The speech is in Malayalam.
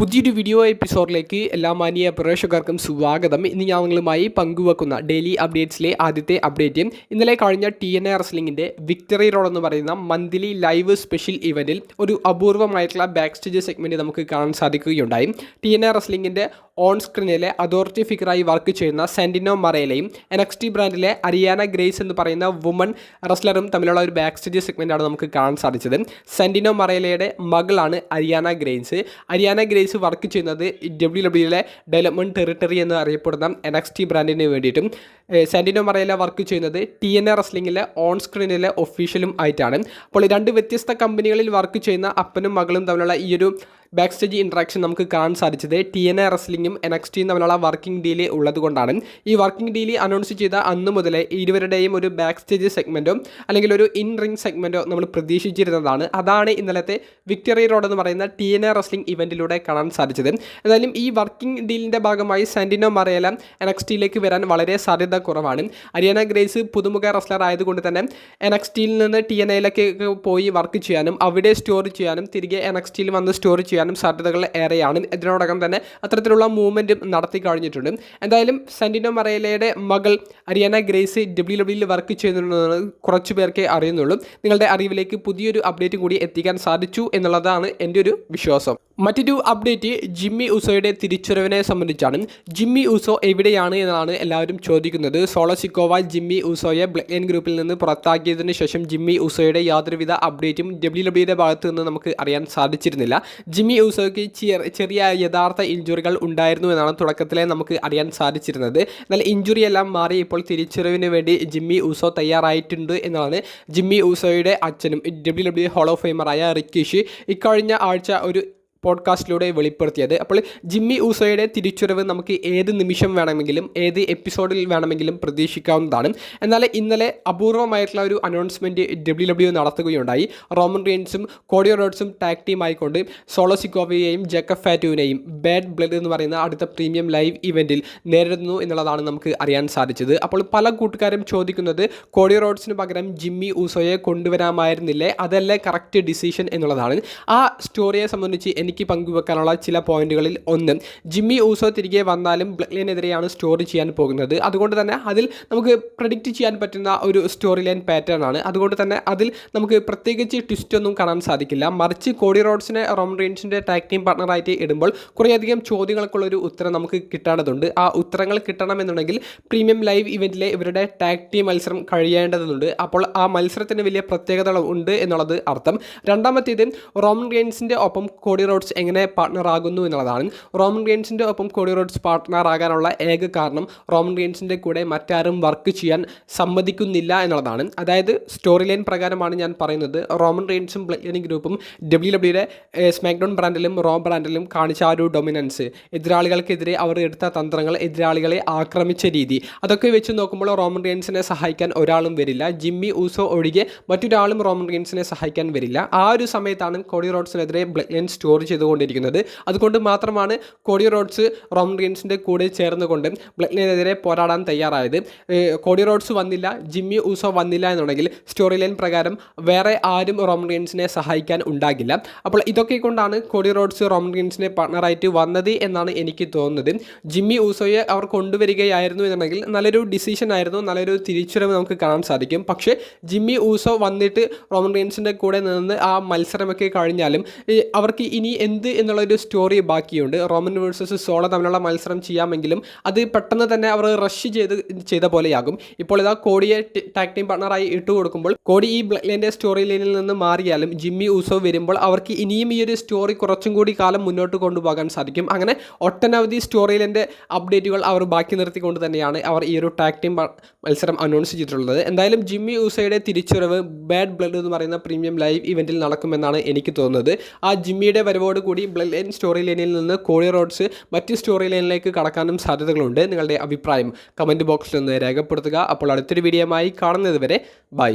പുതിയൊരു വീഡിയോ എപ്പിസോഡിലേക്ക് എല്ലാ മാന്യ പ്രേക്ഷകർക്കും സ്വാഗതം. ഇന്ന് ഞാൻ നിങ്ങളുമായി പങ്കുവെക്കുന്ന ഡെയിലി അപ്ഡേറ്റ്സിലെ ആദ്യത്തെ അപ്ഡേറ്റ് ഇന്നലെ കഴിഞ്ഞ ടി എൻ എ റസ്ലിംഗിന്റെ വിക്ടറി റോഡ് എന്ന് പറയുന്ന മന്ത്ലി ലൈവ് സ്പെഷ്യൽ ഇവന്റിൽ ഒരു അപൂർവമായിട്ടുള്ള ബാക്ക് സ്റ്റേജ് സെഗ്മെന്റ് നമുക്ക് കാണാൻ സാധിക്കുകയുണ്ടായി. ടി എൻ എ റസ്ലിംഗിന്റെ ഓൺ സ്ക്രീനിലെ അതോറിറ്റി ഫിഗറായി വർക്ക് ചെയ്യുന്ന സെന്റിനോ മറയിലെയും എൻ എക്സ് ടി ബ്രാൻഡിലെ അരിയാന ഗ്രേസ് എന്ന് പറയുന്ന വുമൺ റെസ്ലറും തമ്മിലുള്ള ഒരു ബാക്ക് സ്റ്റേജ് സെഗ്മെന്റാണ് നമുക്ക് കാണാൻ സാധിച്ചത്. സെന്റിനോ മറയിലയുടെ മകളാണ് Ariana Grace Ariana Grace work ചെയ്യുന്നത് ഡബ്ല്യു ഡബ്ല്യുയിലെ ഡെവലപ്മെന്റ് ടെറിട്ടറി എന്ന് അറിയപ്പെടുന്ന എൻ എക്സ് ടി ബ്രാൻഡിന് വേണ്ടിയിട്ടും. സെന്റിനോ മറയില വർക്ക് ചെയ്യുന്നത് ടി എൻ എ റെസ്ലിംഗിലെ ഓൺ സ്ക്രീനിലെ ഒഫീഷ്യലും ആയിട്ടാണ്. അപ്പോൾ രണ്ട് വ്യത്യസ്ത കമ്പനികളിൽ വർക്ക് ചെയ്യുന്ന അപ്പനും മകളും തമ്മിലുള്ള ഈ ഒരു ബാക്ക് സ്റ്റേജ് ഇൻട്രാക്ഷൻ നമുക്ക് കാണാൻ സാധിച്ചത് ടി എൻ എ റസ്ലിംഗും എൻ എക്സ് ടിയും തമ്മിലുള്ള വർക്കിംഗ് ഡീൽ ഉള്ളതുകൊണ്ടാണ്. ഈ വർക്കിംഗ് ഡീൽ അനൗൺസ് ചെയ്ത അന്ന് മുതലേ ഇരുവരുടെയും ഒരു ബാക്ക് സ്റ്റേജ് സെഗ്മെന്റോ അല്ലെങ്കിൽ ഒരു ഇൻ റിംഗ് സെഗ്മെന്റോ നമ്മൾ പ്രതീക്ഷിച്ചിരുന്നതാണ്. അതാണ് ഇന്നലത്തെ വിക്ടറി റോഡ് എന്ന് പറയുന്ന ടി എൻ എ റസ്ലിംഗ് ഇവന്റിലൂടെ കാണാൻ സാധിച്ചത്. എന്തായാലും ഈ വർക്കിംഗ് ഡീലിന്റെ ഭാഗമായി സാന്റിനോ മറയല എൻ എക്സ് ടിയിലേക്ക് വരാൻ വളരെ സാധ്യത കുറവാണ്. അരിയാന ഗ്രേസ് പുതുമുഖ റസ്ലർ ആയതുകൊണ്ട് തന്നെ എൻ എക്സ് ടിയിൽ നിന്ന് ടി എൻ എയിലേക്ക് പോയി വർക്ക് ചെയ്യാനും അവിടെ സ്റ്റോർ ചെയ്യാനും തിരികെ എൻ എക്സ് ടിയിൽ വന്ന് സ്റ്റോർ ചെയ്യാനും സാധ്യതകൾ ഏറെയാണ്. ഇതിനോടകം തന്നെ അത്തരത്തിലുള്ള മൂവ്മെന്റും നടത്തി കഴിഞ്ഞിട്ടുണ്ട്. എന്തായാലും സെന്റിനോ മറയിലയുടെ മകൾ അരിയാന ഗ്രേസ് ഡബ്ല്യു ഡബ്ല്യൂയിൽ വർക്ക് ചെയ്യുന്നുണ്ടെന്ന് കുറച്ച് പേർക്കേ അറിയുന്നുള്ളൂ. നിങ്ങളുടെ അറിവിലേക്ക് പുതിയൊരു അപ്ഡേറ്റും കൂടി എത്തിക്കാൻ സാധിച്ചു എന്നുള്ളതാണ് എന്റെ ഒരു വിശ്വാസം. മറ്റൊരു അപ്ഡേറ്റ് ജിമ്മി ഉസോയുടെ തിരിച്ചുവരവിനെ സംബന്ധിച്ചാണ്. ജിമ്മി ഉസോ എവിടെയാണ് എന്നാണ് എല്ലാവരും ചോദിക്കുന്നത്. സോളോ സിക്കോവ ജിമ്മി ഉസോയെ ബ്ലഡ് ലൈൻ ഗ്രൂപ്പിൽ നിന്ന് പുറത്താക്കിയതിന് ശേഷം ജിമ്മി ഉസോയുടെ യാതൊരുവിധ അപ്ഡേറ്റും ഡബ്ല്യു ഡബ്ല്യുടെ ഭാഗത്ത് നിന്ന് നമുക്ക് അറിയാൻ സാധിച്ചിരുന്നില്ല. ജിമ്മി ഉസോയ്ക്ക് ചെറിയ ചെറിയ യഥാർത്ഥ ഇഞ്ചുറികൾ ഉണ്ടായിരുന്നു എന്നാണ് തുടക്കത്തിലെ നമുക്ക് അറിയാൻ സാധിച്ചിരുന്നത്. എന്നാൽ ഇഞ്ചുറി എല്ലാം മാറി ഇപ്പോൾ തിരിച്ചറിവിന് വേണ്ടി ജിമ്മി ഉസോ തയ്യാറായിട്ടുണ്ട് എന്നാണ് ജിമ്മി ഉസോയുടെ അച്ഛനും ഡബ്ല്യു ഡബ്ല്യു ഹോൾ ഓഫ് ഫെയിമറായ റിക്കിഷി. ഇക്കഴിഞ്ഞ ആഴ്ച ഒരു പോഡ്കാസ്റ്റിലൂടെ വെളിപ്പെടുത്തിയത്. അപ്പോൾ ജിമ്മി ഊസോയുടെ തിരിച്ചുവരവ് നമുക്ക് ഏത് നിമിഷം വേണമെങ്കിലും ഏത് എപ്പിസോഡിൽ വേണമെങ്കിലും പ്രതീക്ഷിക്കാവുന്നതാണ്. എന്നാൽ ഇന്നലെ അപൂർവമായിട്ടുള്ള ഒരു അനൗൺസ്മെന്റ് ഡബ്ല്യു ഡബ്ല്യു നടത്തുകയുണ്ടായി. റോമൻ റീൻസും കോഡിയോ റോഡ്സും ടാഗ് ടീം ആയിക്കൊണ്ട് സോളോ സിക്കോവയെയും ജക്കബ് ഫാറ്റുവിനെയും ബാഡ് ബ്ലഡ് എന്ന് പറയുന്ന അടുത്ത പ്രീമിയം ലൈവ് ഇവന്റിൽ നേരിടുന്നു എന്നുള്ളതാണ് നമുക്ക് അറിയാൻ സാധിച്ചത്. അപ്പോൾ പല കൂട്ടുകാരും ചോദിക്കുന്നത് കോഡിയോ റോഡ്സിന് പകരം ജിമ്മി ഊസോയെ കൊണ്ടുവരാമായിരുന്നില്ലേ? അതല്ലേ കറക്റ്റ് ഡിസിഷൻ എന്നുള്ളതാണ്. ആ സ്റ്റോറിയെ സംബന്ധിച്ച് എനിക്ക് പങ്കുവെക്കാനുള്ള ചില പോയിന്റുകളിൽ ഒന്ന്. ജിമ്മി ഊസോ തിരികെ വന്നാലും ബ്ലക്ലിനെതിരെയാണ് സ്റ്റോറി ചെയ്യാൻ പോകുന്നത്. അതുകൊണ്ട് തന്നെ അതിൽ നമുക്ക് പ്രഡിക്റ്റ് ചെയ്യാൻ പറ്റുന്ന ഒരു സ്റ്റോറി ലൈൻ പാറ്റേൺ ആണ്. അതുകൊണ്ട് തന്നെ അതിൽ നമുക്ക് പ്രത്യേകിച്ച് ട്വിസ്റ്റ് ഒന്നും കാണാൻ സാധിക്കില്ല. മറിച്ച് കോഡി റോഡ്സിനെ റോം റീൻസിന്റെ ടാഗ് ടീം പാർട്ണറായിട്ട് ഇടുമ്പോൾ കുറേയധികം ചോദ്യങ്ങൾക്കുള്ളൊരു ഉത്തരം നമുക്ക് കിട്ടേണ്ടതുണ്ട് ആ ഉത്തരങ്ങൾ കിട്ടണമെന്നുണ്ടെങ്കിൽ പ്രീമിയം ലൈവ് ഇവന്റിലെ ഇവരുടെ ടാഗ് ടീം മത്സരം കഴിയേണ്ടതുണ്ട്. അപ്പോൾ ആ മത്സരത്തിന് വലിയ പ്രത്യേകതകൾ ഉണ്ട് എന്നുള്ളത് അർത്ഥം. രണ്ടാമത്തേത് റോം റീൻസിന്റെ ഒപ്പം കോഡി റോഡ്സ് എങ്ങനെ പാർട്ട്ണർ ആകുന്നു എന്നുള്ളതാണ്. റോമൻ റീൻസിന്റെ ഒപ്പം കോഡി റോഡ്സ് പാർട്ട്ണർ ആകാനുള്ള ഏക കാരണം റോമൻ റീൻസിന്റെ കൂടെ മറ്റാരും വർക്ക് ചെയ്യാൻ സമ്മതിക്കുന്നില്ല എന്നുള്ളതാണ്. അതായത് സ്റ്റോറി ലൈൻ പ്രകാരമാണ് ഞാൻ പറയുന്നത്. റോമൻ റെയിൻസും ബ്ലഡ്ലൈനി ഗ്രൂപ്പും ഡബ്ല്യു ഡബ്ല്യുടെ സ്മാക്ഡൗൺ ബ്രാൻഡിലും റോ ബ്രാൻഡിലും കാണിച്ച ആ ഒരു ഡൊമിനൻസ് എതിരാളികൾക്കെതിരെ അവർ എടുത്ത തന്ത്രങ്ങൾ എതിരാളികളെ ആക്രമിച്ച രീതി. അതൊക്കെ വെച്ച് നോക്കുമ്പോൾ റോമൻ റെയിൻസിനെ സഹായിക്കാൻ ഒരാളും വരില്ല. ജിമ്മി ഊസോ ഒഴികെ മറ്റൊരാളും റോമൻ റെയിൻസിനെ സഹായിക്കാൻ വരില്ല. ആ ഒരു സമയത്താണ് കോഡി റോഡ്സിനെതിരെ ബ്ലഡ്ലൈൻ സ്റ്റോർ ചെയ്തുകൊണ്ടിരിക്കുന്നത്. അതുകൊണ്ട് മാത്രമാണ് കോഡി റോഡ്സ് റോമൻ റീൻസിന്റെ കൂടെ ചേർന്നുകൊണ്ട് ബ്ലക്ലിനെതിരെ പോരാടാൻ തയ്യാറായത്. കോടി റോഡ്സ് വന്നില്ല ജിമ്മി ഊസോ വന്നില്ല എന്നുണ്ടെങ്കിൽ സ്റ്റോറി ലൈൻ പ്രകാരം വേറെ ആരും റോമൻ റീൻസിനെ സഹായിക്കാൻ ഉണ്ടാകില്ല. അപ്പോൾ ഇതൊക്കെ കൊണ്ടാണ് കോഡി റോഡ്സ് റോമൻ റീൻസിനെ പാർട്ണറായിട്ട് വന്നത് എന്നാണ് എനിക്ക് തോന്നുന്നത്. ജിമ്മി ഊസോയെ അവർ കൊണ്ടുവരികയായിരുന്നു എന്നുണ്ടെങ്കിൽ നല്ലൊരു ഡിസിഷൻ ആയിരുന്നു നല്ലൊരു തിരിച്ചുവരവ് നമുക്ക് കാണാൻ സാധിക്കും. പക്ഷേ ജിമ്മി ഊസോ വന്നിട്ട് റോമൻ റീൻസിന്റെ കൂടെ നിന്ന് ആ മത്സരമൊക്കെ കഴിഞ്ഞാലും അവർക്ക് ഇനി എന്ത് എന്നുള്ളൊരു സ്റ്റോറി ബാക്കിയുണ്ട്. റോമൻ വേഴ്സസ് സോളോ തമ്മിലുള്ള മത്സരം ചെയ്യാമെങ്കിലും അത് പെട്ടെന്ന് തന്നെ അവർ റഷ് ചെയ്ത് ചെയ്ത പോലെയാകും. ഇപ്പോൾ ഇതാ കോടിയെ ടാക് ടീം പാർട്ണറായി ഇട്ട് കൊടുക്കുമ്പോൾ കോടി ഈ ബ്ലഡ് സ്റ്റോറി ലൈനിൽ നിന്ന് മാറിയാലും ജിമ്മി ഊസോ വരുമ്പോൾ അവർക്ക് ഇനിയും ഈ ഒരു സ്റ്റോറി കുറച്ചും കൂടി കാലം മുന്നോട്ട് കൊണ്ടുപോകാൻ സാധിക്കും. അങ്ങനെ ഒട്ടനവധി സ്റ്റോറി ലൈന്റെ അപ്ഡേറ്റുകൾ അവർ ബാക്കി നിർത്തിക്കൊണ്ട് തന്നെയാണ് അവർ ഈ ഒരു ടാക് ടീം മത്സരം അനൗൺസ് ചെയ്തിട്ടുള്ളത്. എന്തായാലും ജിമ്മി ഊസയുടെ തിരിച്ചുവരവ് ബാഡ് ബ്ലഡ് എന്ന് പറയുന്ന പ്രീമിയം ലൈവ് ഇവന്റിൽ നടക്കുമെന്നാണ് എനിക്ക് തോന്നുന്നത്. ആ ജിമ്മിയുടെ വരവോട് കൂടി ബ്ലഡ് ലൈൻ സ്റ്റോറി ലൈനിൽ നിന്ന് കോഴി റോഡ്സ് മറ്റ് സ്റ്റോറി ലൈനിലേക്ക് കടക്കാനും സാധ്യതകളുണ്ട് നിങ്ങളുടെ അഭിപ്രായം കമന്റ് ബോക്സിൽ ഒന്ന് രേഖപ്പെടുത്തുക. അപ്പോൾ അടുത്തൊരു വീഡിയോയുമായി കാണുന്നത് വരെ ബൈ.